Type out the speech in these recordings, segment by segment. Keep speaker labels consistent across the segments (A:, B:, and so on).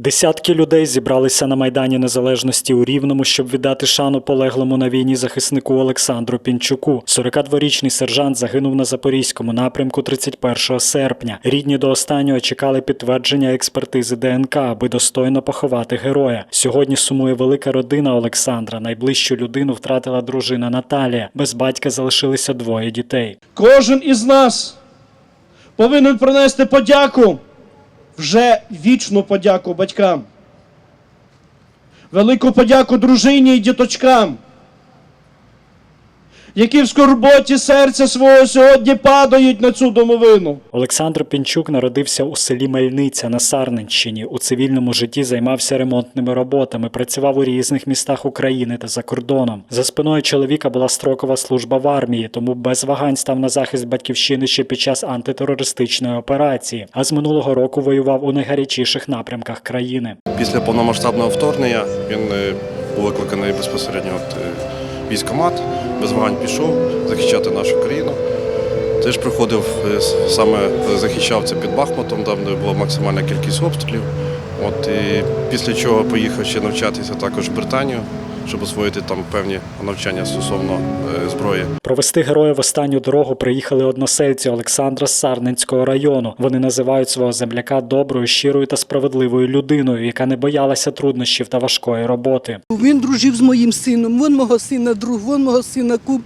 A: Десятки людей зібралися на Майдані Незалежності у Рівному, щоб віддати шану полеглому на війні захиснику Олександру Пінчуку. 42-річний сержант загинув на Запорізькому напрямку 31 серпня. Рідні до останнього чекали підтвердження експертизи ДНК, аби достойно поховати героя. Сьогодні сумує велика родина Олександра. Найближчу людину втратила дружина Наталія. Без батька залишилися двоє дітей.
B: Кожен із нас повинен принести подяку, вже вічну подяку батькам. Велику подяку дружині і діточкам, які в скорботі серця свого сьогодні падають на цю домовину.
A: Олександр Пінчук народився у селі Мельниця на Сарненщині. У цивільному житті займався ремонтними роботами, працював у різних містах України та за кордоном. За спиною чоловіка була строкова служба в армії, тому без вагань став на захист батьківщини ще під час антитерористичної операції. А з минулого року воював у найгарячіших напрямках країни.
C: Після повномасштабного вторгнення він е, був викликаний безпосередньо от, військкомат, без вагань пішов захищати нашу країну. Теж приходив е, саме захищав це під Бахмутом, там де була максимальна кількість обстрілів. От, і після чого поїхав ще навчатися також в Британію, щоб освоїти там певні навчання стосовно е, зброї.
A: Провести героя в останню дорогу приїхали односельці Олександра з Сарненського району. Вони називають свого земляка доброю, щирою та справедливою людиною, яка не боялася труднощів та важкої роботи.
D: Він дружив з моїм сином, він мого сина друг, він мого сина кум.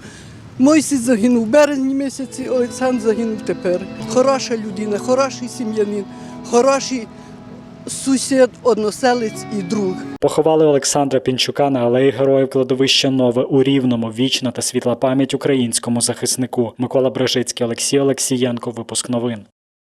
D: Мойсі загинув в березні місяці, Олександр загинув тепер. Хороша людина, хороший сім'янин, хороший сусід, односелець і друг.
A: Поховали Олександра Пінчука на алеї Героїв кладовища Нове у Рівному. Вічна та світла пам'ять українському захиснику. Микола Брежицький, Олексій Олексієнко. Випуск новин.